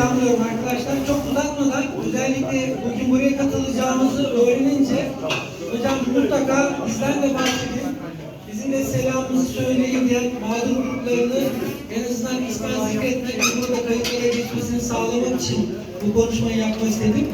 selamlıyorum arkadaşlar. Çok uzatmadan özellikle bugün buraya katılacağımızı öğrenince hocam mutlaka bizden de bahsedin. Bizim de selamımızı söyleyin diye mağdur gruplarını en azından ismen zikretmek ve burada kayıtlara geçmesini sağlamak için bu konuşmayı yapmak istedim.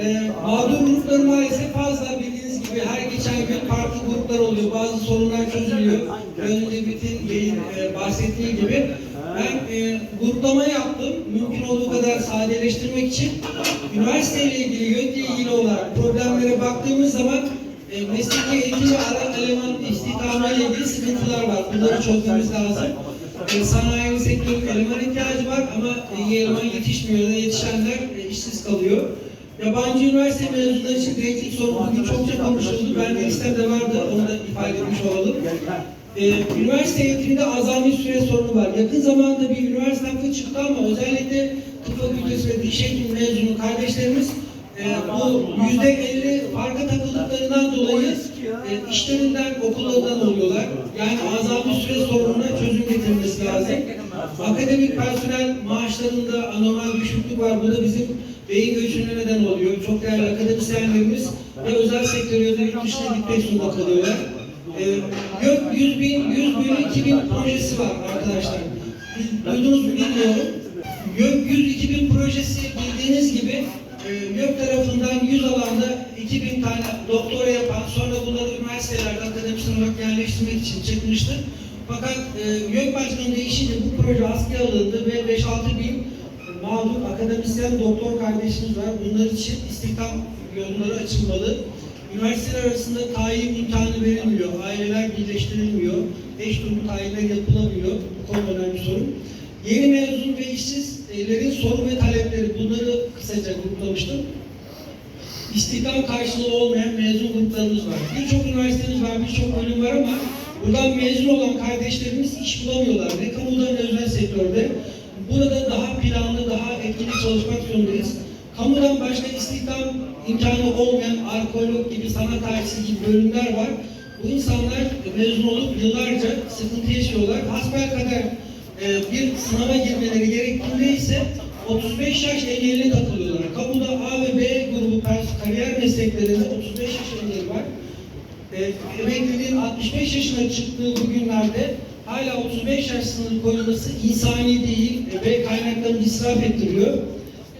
Ee, mağdur grupları maalesef fazla bildiğiniz gibi her geçen gün farklı gruplar oluyor. Bazı sorunlar çözülüyor. Önce bütün Bey'in e, bahsettiği gibi. Ben e, gruplama yaptım. Mümkün olduğu kadar sadeleştirmek için. Üniversiteyle ilgili, YÖK'le ilgili olarak problemlere baktığımız zaman e, mesleki eğitim ve ara eleman istihdamıyla ilgili sıkıntılar var. Bunları çözmemiz lazım. E, sanayi sektörün eleman ihtiyacı var ama e, eleman yetişmiyor ya da yetişenler e, işsiz kalıyor. Yabancı üniversite mezunları için denklik sorunu bugün çokça konuşuldu. Ben de listemde vardı, onu da ifade etmiş olalım. Ee, üniversite eğitiminde azami süre sorunu var. Yakın zamanda bir üniversite hakkı çıktı ama özellikle tıp fakültesi ve diş hekimi mezunu kardeşlerimiz e, bu yüzde elli farka takıldıklarından dolayı e, işlerinden, okullarından oluyorlar. Yani azami süre sorununa çözüm getirilmesi lazım. Akademik personel maaşlarında anormal düşüklük var. Bu da bizim beyin göçüne neden oluyor. Çok değerli akademisyenlerimiz ve özel sektör ya da yurt dışına gitmek zorunda kalıyorlar. Ee, Gök 100 bin, 100 bin, 2000 projesi var arkadaşlar. Duydunuz mu bilmiyorum. Gök 100 2000 projesi bildiğiniz gibi e, Gök tarafından 100 alanda 2000 tane doktora yapan, sonra bunları üniversitelerde akademisyen olarak yerleştirmek için çıkmıştı. Fakat e, Gök Başkanı değişince bu proje askıya alındı ve 5-6 bin mağdur akademisyen doktor kardeşimiz var. Bunlar için istihdam yolları açılmalı. Üniversiteler arasında tayin imkanı verilmiyor. Aileler birleştirilmiyor. Eş durumu tayinler yapılamıyor. Bu konu önemli sorun. Yeni mezun ve işsizlerin sorun ve talepleri bunları kısaca gruplamıştım. İstihdam karşılığı olmayan mezun gruplarımız var. Birçok üniversitemiz var, birçok bölüm var ama buradan mezun olan kardeşlerimiz iş bulamıyorlar. Ne kamuda ne özel sektörde. Burada daha planlı, daha etkili çalışmak zorundayız. Kamudan başka istihdam imkanı olmayan arkeolog gibi, sanat tarihi gibi bölümler var. Bu insanlar mezun olup yıllarca sıkıntı yaşıyorlar. Hasbelkader e, bir sınava girmeleri gerektiğinde ise 35 yaş engeline takılıyorlar. Kamuda A ve B grubu kariyer mesleklerinde 35 yaş engeli var. E, emekliliğin 65 yaşına çıktığı bu günlerde hala 35 yaş sınırı koyulması insani değil ve kaynaklarını israf ettiriyor.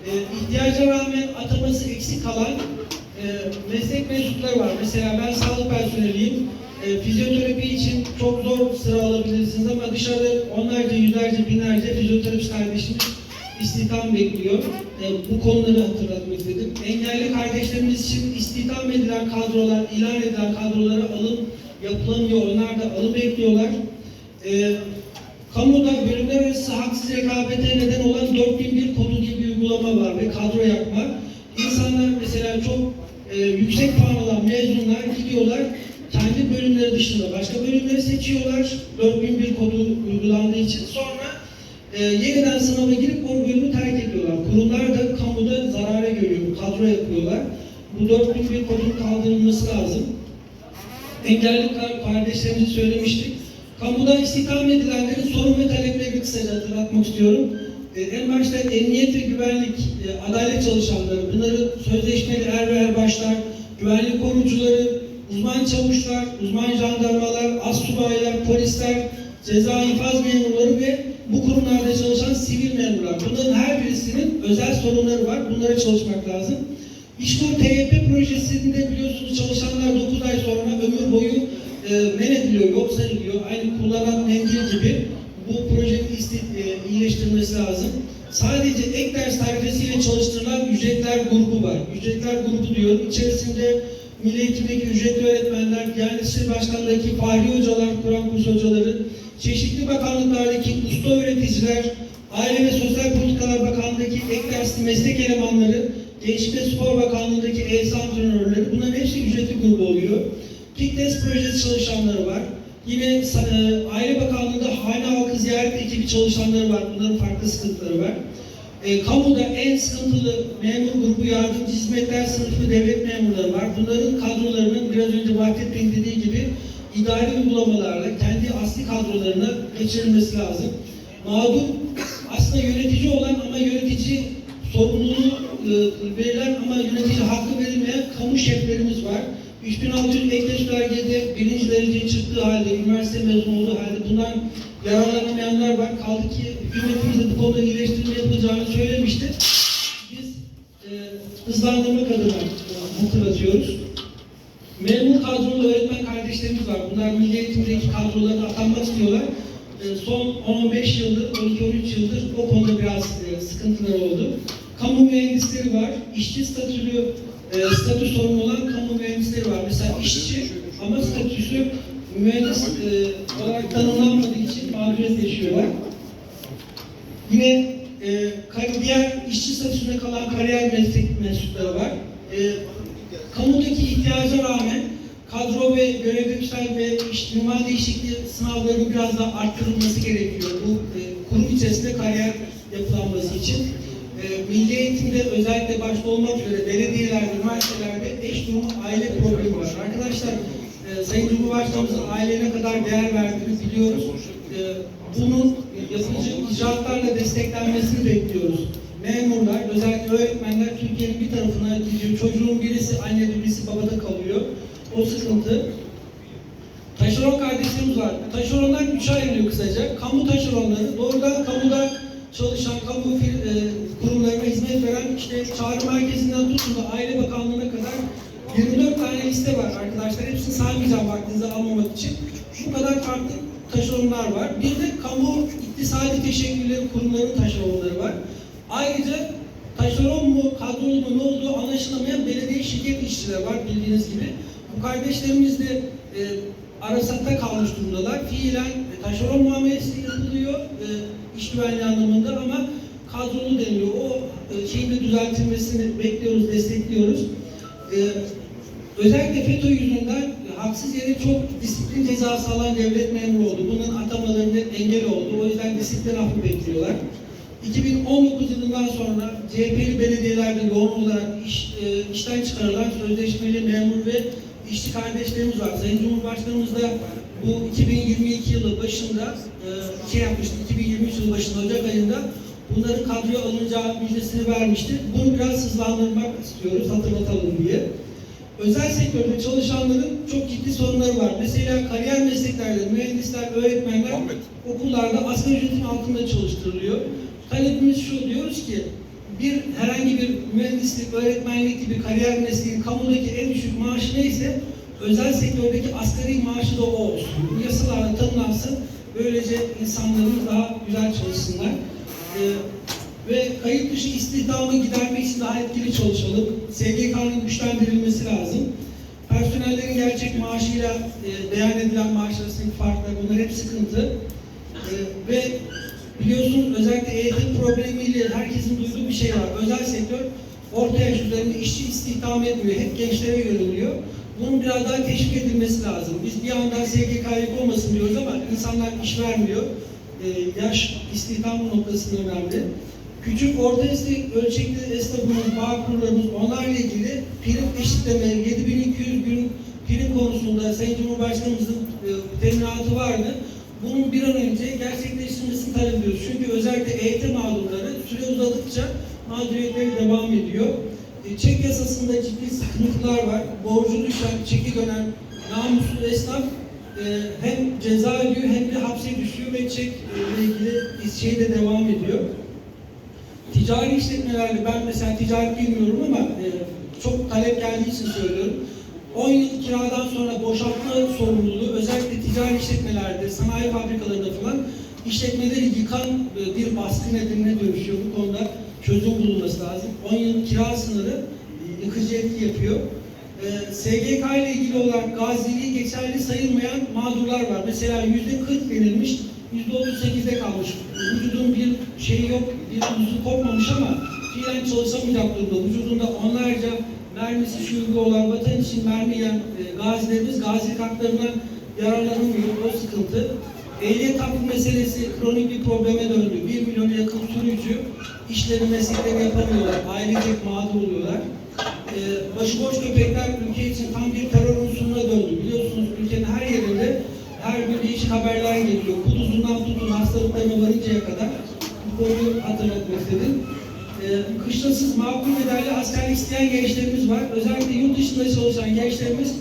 E, ihtiyaca rağmen ataması eksik kalan e, meslek mensupları var. Mesela ben sağlık personeliyim. E, fizyoterapi için çok zor sıra alabilirsiniz ama dışarıda onlarca, yüzlerce, binlerce fizyoterapist kardeşimiz istihdam bekliyor. E, bu konuları hatırlatmak istedim. Engelli kardeşlerimiz için istihdam edilen kadrolar, ilan edilen kadrolara alım yapılamıyor. Onlar da alım bekliyorlar. E, kamuda bölümler arası haksız rekabete neden olan 4001 kodu diye bir uygulama var ve kadro yapma. İnsanlar mesela çok e, yüksek puan alan mezunlar gidiyorlar kendi bölümleri dışında başka bölümleri seçiyorlar 4001 kodu uygulandığı için sonra e, yeniden sınava girip o bölümü terk ediyorlar. Kurumlar da kamuda zarara görüyor, kadro yapıyorlar. Bu 4001 kodun kaldırılması lazım. Engelli kar- kardeşlerimizi söylemiştik. Kamuda istihdam edilenlerin sorun ve taleplerini kısaca hatırlatmak istiyorum. E, en başta emniyet ve güvenlik, e, adalet çalışanları, bunları sözleşmeli er ve erbaşlar, güvenlik korucuları, uzman çavuşlar, uzman jandarmalar, astsubaylar, polisler, ceza infaz memurları ve bu kurumlarda çalışan sivil memurlar. Bunların her birisinin özel sorunları var. Bunlara çalışmak lazım. İşkur TYP projesinde biliyorsunuz çalışanlar 9 ay sonra ömür boyu e, men ediliyor, yok sayılıyor. Aynı kullanan mendil gibi bu projenin e, iyileştirilmesi lazım. Sadece ek ders tarifesiyle çalıştırılan ücretler grubu var. Ücretler grubu diyorum. İçerisinde Milli Eğitim'deki ücretli öğretmenler, Diyanet İşleri Başkanlığı'ndaki fahri hocalar, Kur'an kursu hocaları, çeşitli bakanlıklardaki usta öğreticiler, Aile ve Sosyal Politikalar Bakanlığı'ndaki ek dersli meslek elemanları, Gençlik ve Spor Bakanlığı'ndaki EYS antrenörleri, bunların hepsi ücretli grubu oluyor. Fitness projesi çalışanları var. Yine e, Aile Bakanlığı'nda hane halkı ziyaret ekibi çalışanları var. Bunların farklı sıkıntıları var. E, kamuda en sıkıntılı memur grubu yardımcı hizmetler sınıfı devlet memurları var. Bunların kadrolarının biraz önce Vahdet Bey'in dediği gibi idari uygulamalarla kendi asli kadrolarına geçirilmesi lazım. Mağdur aslında yönetici olan ama yönetici sorumluluğu e, verilen ama yönetici hakkı verilmeyen kamu şeflerimiz var. 3600 ekleş belgede birinci dereceye çıktığı halde, üniversite mezunu olduğu halde bundan yararlanamayanlar var. Kaldı ki hükümetimiz de bu konuda iyileştirme yapılacağını söylemişti. Biz e, hızlandırmak adına e, hatırlatıyoruz. Memur kadrolu öğretmen kardeşlerimiz var. Bunlar milli eğitimdeki kadrolara atanmak istiyorlar. Ee, Son 10-15 yıldır, 12-13 yıldır o konuda biraz e, sıkıntılar oldu. Kamu mühendisleri var. İşçi statülü, e, statü sorunu olan kamu mühendisleri var. Mesela işçi ama statüsü mühendis e, olarak tanımlanmadığı için mağduriyet yaşıyorlar. Yine e, diğer işçi statüsünde kalan kariyer meslek mensupları var. E, kamudaki ihtiyaca rağmen kadro ve görevlilikler ve iş, ünvan değişikliği sınavlarının biraz daha arttırılması gerekiyor. Bu e, kurum içerisinde kariyer yapılanması için. E, milli eğitimde özellikle başta olmak üzere belediyelerde, üniversitelerde eş durumu aile problemi var. Arkadaşlar e, Sayın Cumhurbaşkanımızın aileye ne kadar değer verdiğini biliyoruz. E, bunun yapıcı icraatlarla desteklenmesini bekliyoruz. Memurlar, özellikle öğretmenler Türkiye'nin bir tarafına gidiyor. Çocuğun birisi annede, birisi babada kalıyor. O sıkıntı. Taşeron kardeşlerimiz var. Taşeronlar üçe ayrılıyor kısaca. Kamu taşeronları, doğrudan kamuda çalışan, kamu fir- e, kurumlarına hizmet veren işte çağrı merkezinden tutun da Aile Bakanlığı'na kadar 24 tane liste var arkadaşlar. Hepsini saymayacağım vaktinizi almamak için. Bu kadar farklı taşeronlar var. Bir de kamu iktisadi teşekkürleri kurumların taşeronları var. Ayrıca taşeron mu, kadrolu mu ne olduğu anlaşılamayan belediye şirket işçileri var bildiğiniz gibi. Bu kardeşlerimiz de e, arasakta kalmış durumdalar. Fiilen taşeron muamelesi yapılıyor e, iş güvenliği anlamında ama kadrolu deniliyor. O e, şeyin de düzeltilmesini bekliyoruz, destekliyoruz. E, özellikle FETÖ yüzünden haksız yere çok disiplin cezası alan devlet memuru oldu. Bunun atamalarına engel oldu. O yüzden disiplin affı bekliyorlar. 2019 yılından sonra CHP'li belediyelerde yoğun olarak iş, e, işten çıkarılan sözleşmeli memur ve işçi kardeşlerimiz var. Sayın Cumhurbaşkanımız da bu 2022 yılı başında e, şey yapmıştı, 2023 yılı başında Ocak ayında bunların kadroya alınacağı müjdesini vermişti. Bunu biraz hızlandırmak istiyoruz, hatırlatalım diye. Özel sektörde çalışanların çok ciddi sorunları var. Mesela kariyer mesleklerde mühendisler, öğretmenler okullarda asgari ücretin altında çalıştırılıyor. Talebimiz şu diyoruz ki bir herhangi bir mühendislik, öğretmenlik gibi kariyer mesleğin kamudaki en düşük maaşı neyse özel sektördeki asgari maaşı da o olsun. Bu yasalarla tanımlansın. Böylece insanlarımız daha güzel çalışsınlar. Ee, ve kayıt dışı istihdamı gidermek için daha etkili çalışalım. SGK'nın güçlendirilmesi lazım. Personellerin gerçek maaşıyla e, beyan edilen maaş arasındaki farklar bunlar hep sıkıntı. E, ve biliyorsunuz özellikle eğitim problemiyle herkesin duyduğu bir şey var. Özel sektör orta yaş üzerinde işçi istihdam etmiyor. Hep gençlere yöneliyor. Bunun biraz daha teşvik edilmesi lazım. Biz bir yandan SGK olmasın diyoruz ama insanlar iş vermiyor. E, yaş istihdam noktasında önemli. Küçük orta ölçekli esnafımız, bağ kurlarımız onlarla ilgili prim eşitleme, 7200 gün prim konusunda Sayın Cumhurbaşkanımızın e, teminatı vardı. Bunun bir an önce gerçekleştirilmesini talep ediyoruz. Çünkü özellikle EYT mağdurları süre uzadıkça mağduriyetleri devam ediyor. E, çek yasasında ciddi sıkıntılar var. Borcu düşen, çeki dönen namuslu esnaf e, hem ceza ödüyor hem de hapse düşüyor ve çek e, ile ilgili şey de devam ediyor. Ticari işletmelerde ben mesela ticaret bilmiyorum ama e, çok talep geldiği için söylüyorum. 10 yıl kiradan sonra boşaltma sorumluluğu özellikle ticari işletmelerde, sanayi fabrikalarında falan işletmeleri yıkan e, bir baskı nedenine dönüşüyor. Bu konuda çözüm bulunması lazım. 10 yıl kira sınırı yıkıcı etki yapıyor. E, SGK ile ilgili olarak gaziliği geçerli sayılmayan mağdurlar var. Mesela yüzde 40 verilmiş, yüzde 38'de kalmış. Vücudun bir şeyi yok, bir uzu kopmamış ama fiilen çalışamayacak durumda. Vücudunda onlarca mermisi şurubu olan vatan için mermi yiyen e, gazilerimiz gazilik haklarından yararlanamıyor. O sıkıntı. Ehliyet hakkı meselesi kronik bir probleme döndü. 1 milyona yakın sürücü işlerini mesleklerini yapamıyorlar. Ailecek mağdur oluyorlar. Ee, başıboş köpekler ülke için tam bir terör unsuruna döndü. Biliyorsunuz ülkenin her yerinde her gün değişik haberler geliyor. Kuduzundan tutun hastalıklarına varıncaya kadar bu konuyu hatırlatmak istedim. e, kışlasız makul bedelli askerlik isteyen gençlerimiz var. Özellikle yurt dışında çalışan gençlerimiz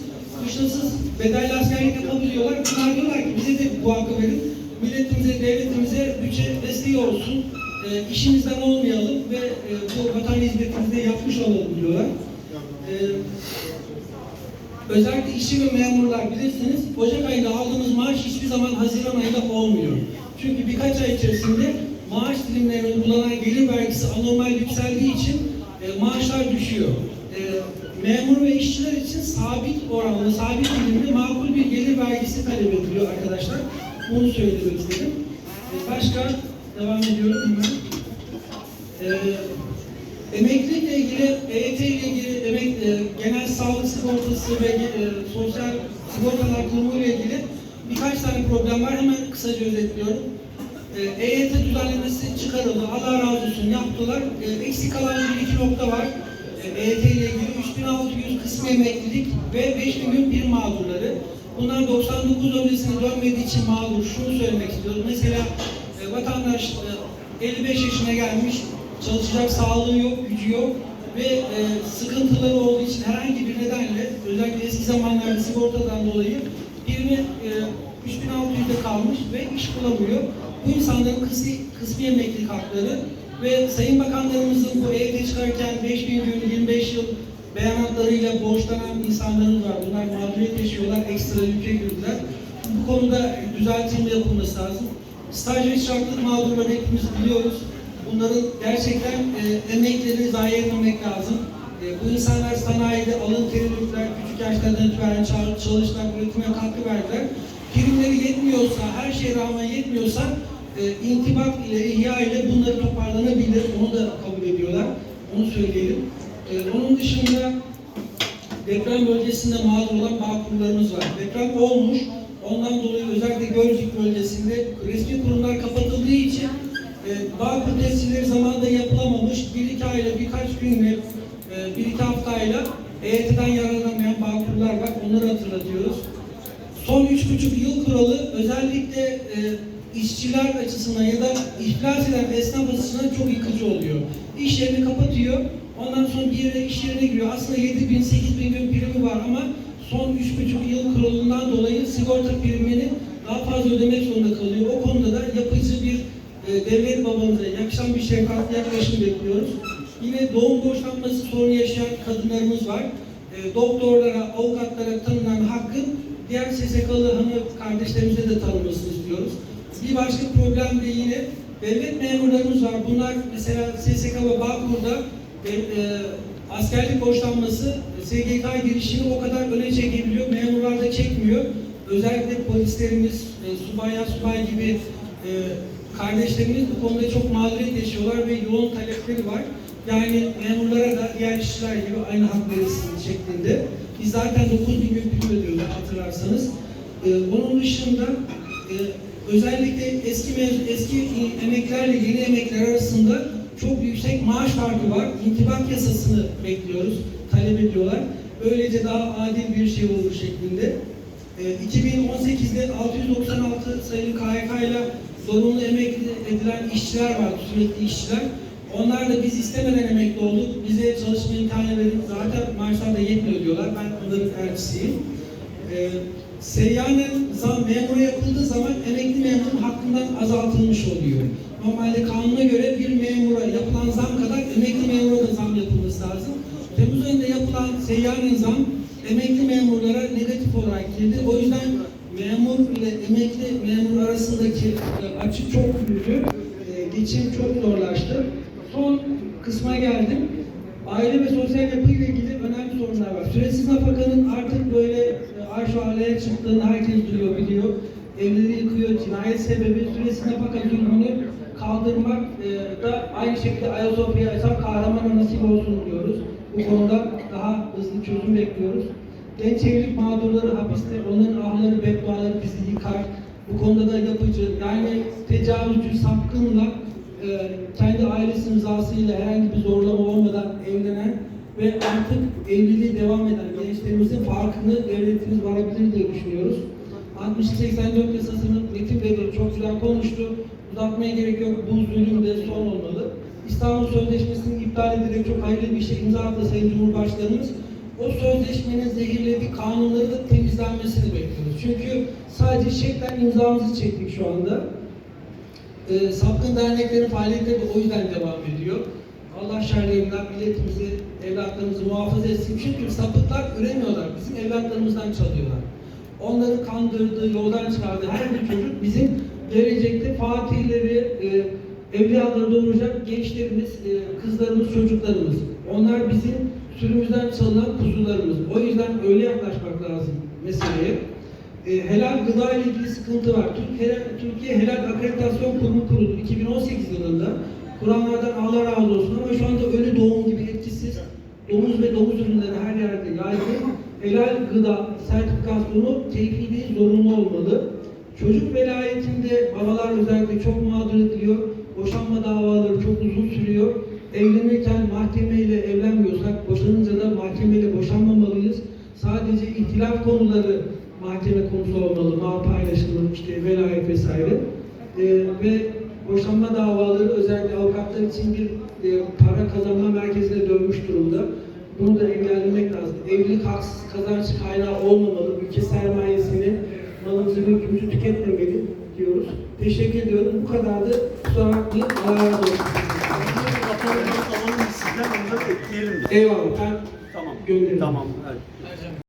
kışlasız bedelli askerlik yapabiliyorlar. Bunlar diyorlar ki bize de bu hakkı verin. Milletimize, devletimize bütçe desteği olsun. E, işimizden olmayalım ve e, bu vatan hizmetimizi yapmış olalım diyorlar. E, Özellikle işçi ve memurlar bilirsiniz, Ocak ayında aldığımız maaş hiçbir zaman Haziran ayında olmuyor. Çünkü birkaç ay içerisinde maaş dilimlerine uygulanan gelir vergisi anormal yükseldiği için e, maaşlar düşüyor. E, memur ve işçiler için sabit oranlı, sabit dilimli makul bir gelir vergisi talep ediliyor arkadaşlar. Bunu söylemek istedim. E, başka devam ediyorum hemen. E, Emeklilikle ilgili, EYT ile ilgili emek, e, genel sağlık sigortası ve e, sosyal sigortalar kurumu ile ilgili birkaç tane problem var. Hemen kısaca özetliyorum. E, EYT düzenlemesi çıkarıldı. Allah razı olsun yaptılar. E, eksik kalan bir iki nokta var. E, EYT ile ilgili 3600 kısmi emeklilik ve 5000 gün bir mağdurları. Bunlar 99 öncesine dönmediği için mağdur. Şunu söylemek istiyorum. Mesela vatandaş e, 55 yaşına gelmiş, çalışacak sağlığı yok, gücü yok ve e, sıkıntıları olduğu için herhangi bir nedenle özellikle eski zamanlarda sigortadan dolayı birini e, 3600'de kalmış ve iş bulamıyor. Bu insanların kısmi, kısmi emeklilik hakları ve Sayın Bakanlarımızın bu evde çıkarken 5000 gün, 25 yıl beyanatlarıyla borçlanan insanlarımız var. Bunlar mağduriyet yaşıyorlar, ekstra yüke girdiler. Bu konuda düzeltilme yapılması lazım. Staj ve çıraklık mağdurları hepimiz biliyoruz. Bunların gerçekten e, emeklerini zayi etmemek lazım. E, bu insanlar sanayide alın teri döktüler, küçük yaşlardan itibaren çal- çalıştılar, üretime katkı verdiler. Primleri yetmiyorsa, her şeye rağmen yetmiyorsa e, intibak ile, ihya ile bunları toparlanabilir. Onu da kabul ediyorlar. Onu söyleyelim. E, onun dışında deprem bölgesinde mağdur olan bağ kurumlarımız var. Deprem olmuş. Ondan dolayı özellikle Gölcük bölgesinde resmi kurumlar kapatıldığı için e, bağ kur tesisleri zamanında yapılamamış. Bir iki ayla birkaç günle, e, bir iki haftayla EYT'den yararlanamayan bağ kurumlar var. Onları hatırlatıyoruz. Son üç buçuk yıl kuralı özellikle e, işçiler açısından ya da iflas eden esnaf açısından çok yıkıcı oluyor. İş yerini kapatıyor, ondan sonra bir yere iş yerine giriyor. Aslında 7 bin, 8 bin gün primi var ama son üç buçuk yıl kuralından dolayı sigorta primini daha fazla ödemek zorunda kalıyor. O konuda da yapıcı bir e, devlet babamıza yakışan bir şefkatli yaklaşım bekliyoruz. Yine doğum boşanması sorunu yaşayan kadınlarımız var. E, doktorlara, avukatlara tanınan hakkın diğer SSK'lı hanım kardeşlerimize de tanınmasını istiyoruz. Bir başka problem de yine devlet memurlarımız var. Bunlar mesela SSK ve Bağkur'da e, e, askerlik borçlanması SGK girişini o kadar öne çekebiliyor. Memurlar da çekmiyor. Özellikle polislerimiz, e, subay subay gibi e, kardeşlerimiz bu konuda çok mağduriyet yaşıyorlar ve yoğun talepleri var. Yani memurlara da diğer işçiler gibi aynı hak verilsin şeklinde. Biz zaten 9 bin prim ödüyoruz hatırlarsanız. Ee, bunun dışında e, özellikle eski eski emeklerle yeni emekler arasında çok yüksek maaş farkı var. İntibak yasasını bekliyoruz, talep ediyorlar. Böylece daha adil bir şey olur şeklinde. Ee, 2018'de 696 sayılı KHK ile zorunlu emekli edilen işçiler var, sürekli işçiler. Onlar da biz istemeden emekli olduk. Bize çalışma imkanı verin. Zaten maaşlar da yetmiyor diyorlar. Ben onların elçisiyim. Ee, seyyanen zam memura yapıldığı zaman emekli memurun hakkından azaltılmış oluyor. Normalde kanuna göre bir memura yapılan zam kadar emekli memura da zam yapılması lazım. Temmuz ayında yapılan seyyanen zam emekli memurlara negatif olarak girdi. O yüzden memur ile emekli memur arasındaki açık çok büyüdü. E, geçim çok zorlaştı. Son kısma geldim. Aile ve sosyal yapı ile ilgili önemli sorunlar var. Süresiz nafakanın artık böyle e, arş aleye çıktığını herkes duyuyor, biliyor. Evleri yıkıyor, cinayet sebebi süresiz nafaka zulmünü kaldırmak e, da aynı şekilde Ayasofya hesap kahramana nasip olsun diyoruz. Bu konuda daha hızlı çözüm bekliyoruz. Genç evlilik mağdurları hapiste, onların ahları, bedduaları bizi yıkar. Bu konuda da yapıcı, yani tecavüzcü, sapkınla e, kendi ailesinin rızasıyla herhangi bir zorlama olmadan evlenen ve artık evliliği devam eden gençlerimizin farkını devletimiz varabilir diye düşünüyoruz. 60-84 yasasının metinleri çok güzel konuştu. Uzatmaya gerek yok. Bu zulüm de son olmalı. İstanbul Sözleşmesi'nin iptal ederek çok hayırlı bir şey imza attı Sayın Cumhurbaşkanımız. O sözleşmenin zehirlediği kanunları da temizlenmesini bekliyoruz. Çünkü sadece şeklen imzamızı çektik şu anda. Ee, sapkın derneklerin faaliyetleri de o yüzden devam ediyor. Allah şerlerinden milletimizi, evlatlarımızı muhafaza etsin. Çünkü sapıklar üremiyorlar. Bizim evlatlarımızdan çalıyorlar. Onların kandırdığı, yoldan çıkardığı her bir çocuk bizim gelecekte fatihleri, e, evliyaları doğuracak gençlerimiz, e, kızlarımız, çocuklarımız. Onlar bizim sürümüzden çalınan kuzularımız. O yüzden öyle yaklaşmak lazım meseleye. E, helal gıda ile ilgili sıkıntı var. Türk, helal, Türkiye Helal Akreditasyon Kurumu kuruldu 2018 yılında. Kuranlardan Allah razı olsun ama şu anda ölü doğum gibi etkisiz domuz ve domuz ürünleri her yerde yaygın. Helal gıda sertifikasyonu tevhidi zorunlu olmalı. Çocuk velayetinde babalar özellikle çok mağdur ediliyor. Boşanma davaları çok uzun sürüyor. Evlenirken mahkemeyle evlenmiyorsak, boşanınca da mahkemeyle boşanmamalıyız. Sadece ihtilaf konuları mahkeme konusu olmalı, mal paylaşımı, işte velayet vesaire. Ee, ve boşanma davaları özellikle avukatlar için bir e, para kazanma merkezine dönmüş durumda. Bunu da engellemek lazım. Evlilik haksız kazanç kaynağı olmamalı. Ülke sermayesini, malımızı, mülkümüzü tüketmemeli diyoruz. Teşekkür ediyorum. Bu kadardı. Kusura bakmayın. Allah razı olsun. Raporunu alalım sizden da ekleyelim. Eyvallah. Ben Tamam. Gönderin. Tamam. Evet.